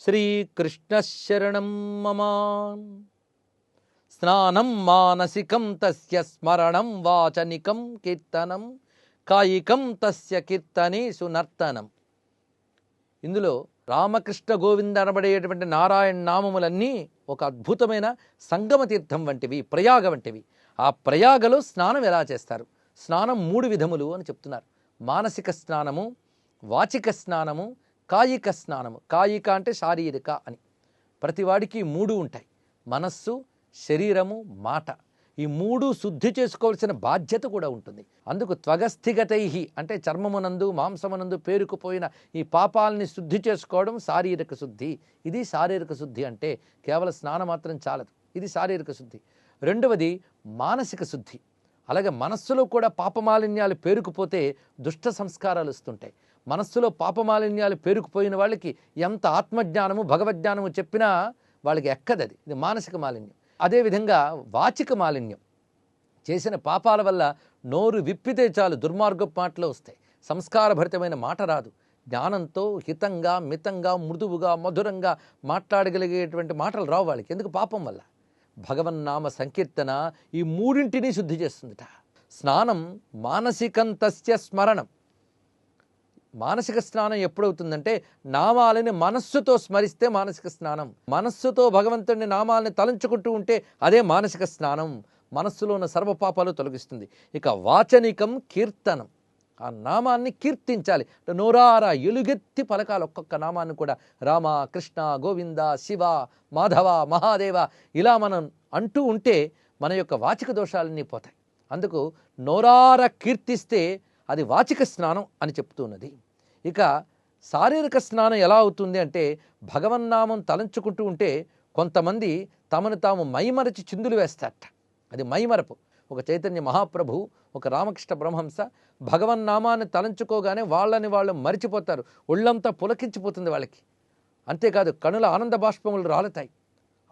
శ్రీకృష్ణశరణం మమా. స్నానం మానసికం తస్య స్మరణం వాచనికం కీర్తనం. కాయికం తస్య కీర్తనే సునర్తనం. ఇందులో రామకృష్ణ గోవింద అనబడేటువంటి నారాయణ నామములన్నీ ఒక అద్భుతమైన సంగమ తీర్థం వంటివి ప్రయాగ వంటివి. ఆ ప్రయాగలో స్నానం ఎలా చేస్తారు? స్నానం మూడు విధములు అని చెప్తున్నారు. మానసిక స్నానము వాచిక స్నానము కాయిక స్నానము. కాయిక అంటే శారీరక అని. ప్రతివాడికి మూడు ఉంటాయి. మనస్సు శరీరము మాట. ఈ మూడు శుద్ధి చేసుకోవాల్సిన బాధ్యత కూడా ఉంటుంది. అందుకు త్వగస్థిగతై అంటే చర్మమునందు మాంసమునందు పేరుకుపోయిన ఈ పాపాలని శుద్ధి చేసుకోవడం శారీరక శుద్ధి. ఇది శారీరక శుద్ధి అంటే కేవలం స్నానం మాత్రం చాలదు. ఇది శారీరక శుద్ధి. రెండవది మానసిక శుద్ధి. అలాగే మనస్సులో కూడా పాపమాలిన్యాలు పేరుకుపోతే దుష్ట సంస్కారాలు వస్తుంటాయి. మనస్సులో పాపమాలిన్యాలు పేరుకుపోయిన వాళ్ళకి ఎంత ఆత్మజ్ఞానము భగవజ్ఞానము చెప్పినా వాళ్ళకి ఎక్కదది ఇది మానసిక మాలిన్యం. అదేవిధంగా వాచిక మాలిన్యం. చేసిన పాపాల వల్ల నోరు విప్పితే చాలు దుర్మార్గపు మాటలు వస్తాయి. సంస్కారభరితమైన మాట రాదు. జ్ఞానంతో హితంగా మితంగా మృదువుగా మధురంగా మాట్లాడగలిగేటువంటి మాటలు రావు వాళ్ళకి. ఎందుకు? పాపం వల్ల. భగవన్నామ సంకీర్తన ఈ మూడింటిని శుద్ధి చేస్తుందిట. స్నానం మానసికంతస్య స్మరణం. మానసిక స్నానం ఎప్పుడవుతుందంటే నామాలని మనస్సుతో స్మరిస్తే మానసిక స్నానం. మనస్సుతో భగవంతుడిని నామాలని తలంచుకుంటూ ఉంటే అదే మానసిక స్నానం. మనస్సులో ఉన్న సర్వపాపాలు తొలగిస్తుంది. ఇక వాచనికం కీర్తనం. ఆ నామాన్ని కీర్తించాలి. నోరారా ఎలుగెత్తి పలకాలి ఒక్కొక్క నామాన్ని కూడా. రామ కృష్ణ గోవింద శివ మాధవ మహాదేవ ఇలా మనం అంటూ ఉంటే మన యొక్క వాచిక దోషాలన్నీ పోతాయి. అందుకు నోరార కీర్తిస్తే అది వాచిక స్నానం అని చెప్తున్నది. ఇక శారీరక స్నానం ఎలా అవుతుంది అంటే భగవన్నామం తలంచుకుంటూ ఉంటే కొంతమంది తమను తాము మైమరచి చిందులు వేస్తారట. అది మైమరపు. ఒక చైతన్య మహాప్రభు ఒక రామకృష్ణ బ్రహ్మంస భగవన్నామాన్ని తలంచుకోగానే వాళ్ళని వాళ్ళు మరిచిపోతారు. ఒళ్ళంతా పులకించిపోతుంది వాళ్ళకి. అంతేకాదు కనుల ఆనంద బాష్పములు రాలుతాయి.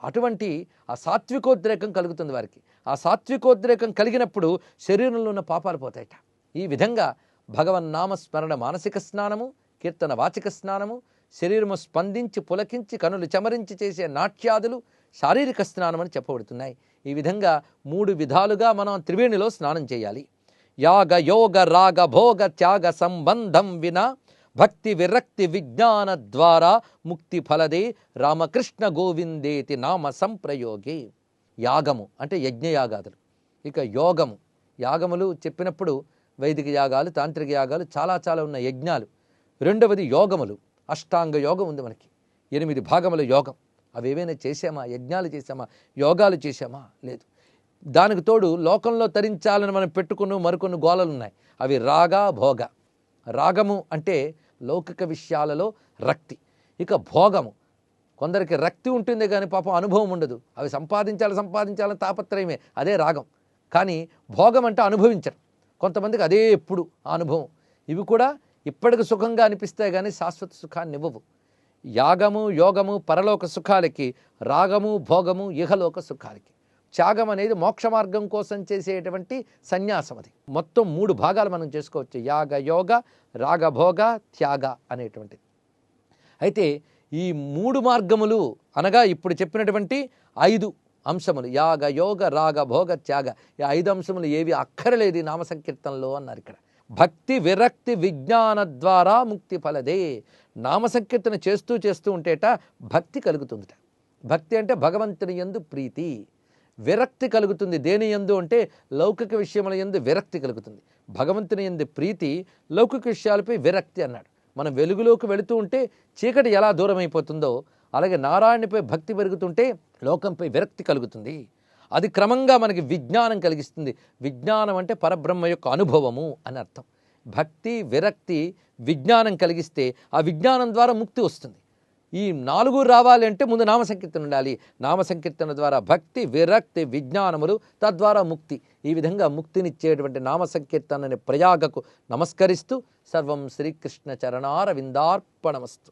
అటువంటి ఆ సాత్వికోద్రేకం కలుగుతుంది వారికి. ఆ సాత్వికోద్రేకం కలిగినప్పుడు శరీరంలో ఉన్న పాపాలు పోతాయట. ఈ విధంగా భగవన్నామస్మరణ మానసిక స్నానము కీర్తన వాచిక స్నానము శరీరము స్పందించి పులకించి కనులు చెమరించి చేసే నాట్యాదులు శారీరక స్నానం అని చెప్పబడుతున్నాయి. ఈ విధంగా మూడు విధాలుగా మనం త్రివేణిలో స్నానం చేయాలి. యాగ యోగ రాగ భోగ త్యాగ సంబంధం విన భక్తి విరక్తి విజ్ఞాన ద్వారా ముక్తి ఫలదే. రామకృష్ణ గోవిందేతి నామ సంప్రయోగే. యాగము అంటే యజ్ఞయాగాదులు ఇక యోగము. యాగములు చెప్పినప్పుడు వైదిక యాగాలు తాంత్రిక యాగాలు చాలా చాలా ఉన్న యజ్ఞాలు. రెండవది యోగములు. అష్టాంగ యోగం ఉంది మనకి. ఎనిమిది భాగముల యోగం. అవి ఏవైనా చేసామా యజ్ఞాలు చేసామా యోగాలు చేసామా లేదు. దానికి తోడు లోకంలో తరించాలని మనం పెట్టుకున్న మరికొన్ని గోలలు ఉన్నాయి అవి రాగ భోగ. రాగము అంటే లౌకిక విషయాలలో రక్తి. ఇక భోగము. కొందరికి రక్తి ఉంటుంది కానీ పాపం అనుభవం ఉండదు. అవి సంపాదించాలి సంపాదించాలని తాపత్రయమే. అదే రాగం. కానీ భోగం అంటే అనుభవించరు కొంతమందికి అదే ఎప్పుడు ఆ అనుభవం. ఇవి కూడా ఇప్పటికి సుఖంగా అనిపిస్తాయి కానీ శాశ్వత సుఖాన్ని ఇవ్వవు. యాగము యోగము పరలోక సుఖాలకి రాగము భోగము ఇహలోక సుఖాలకి. త్యాగం అనేది మోక్ష మార్గం కోసం చేసేటువంటి సన్యాసం అది. మొత్తం మూడు భాగాలు మనం చేసుకోవచ్చు. యాగ యోగ రాగభోగ త్యాగ అనేటువంటిది. అయితే ఈ మూడు మార్గములు అనగా ఇప్పుడు చెప్పినటువంటి ఐదు అంశములు. యాగ యోగ రాగ భోగ త్యాగ. ఈ ఐదు అంశములు ఏవి అక్కరలేదు నామసంకీర్తనలో అన్నారు ఇక్కడ. భక్తి విరక్తి విజ్ఞాన ద్వారా ముక్తి ఫలదే. నామ సంకీర్తన చేస్తూ చేస్తూ ఉంటేట భక్తి కలుగుతుందిట. భక్తి అంటే భగవంతుని యందు ప్రీతి. విరక్తి కలుగుతుంది దేని యందు అంటే లౌకిక విషయముల ఎందు విరక్తి కలుగుతుంది. భగవంతుని ఎందు ప్రీతి లౌకిక విషయాలపై విరక్తి అన్నాడు. మనం వెలుగులోకి వెళుతూ ఉంటే చీకటి ఎలా దూరమైపోతుందో అలాగే నారాయణపై భక్తి పెరుగుతుంటే లోకంపై విరక్తి కలుగుతుంది. అది క్రమంగా మనకి విజ్ఞానం కలిగిస్తుంది. విజ్ఞానం అంటే పరబ్రహ్మ యొక్క అనుభవము అని అర్థం. భక్తి విరక్తి విజ్ఞానం కలిగిస్తే ఆ విజ్ఞానం ద్వారా ముక్తి వస్తుంది. ఈ నాలుగు రావాలి అంటే ముందు నామ సంకీర్తన ఉండాలి. నామ సంకీర్తన ద్వారా భక్తి విరక్తి విజ్ఞానములు తద్వారా ముక్తి. ఈ విధంగా ముక్తినిచ్చేటువంటి నామ సంకీర్తనని ప్రయాగకు నమస్కరిస్తూ సర్వం శ్రీకృష్ణ చరణార విందార్పణమస్తు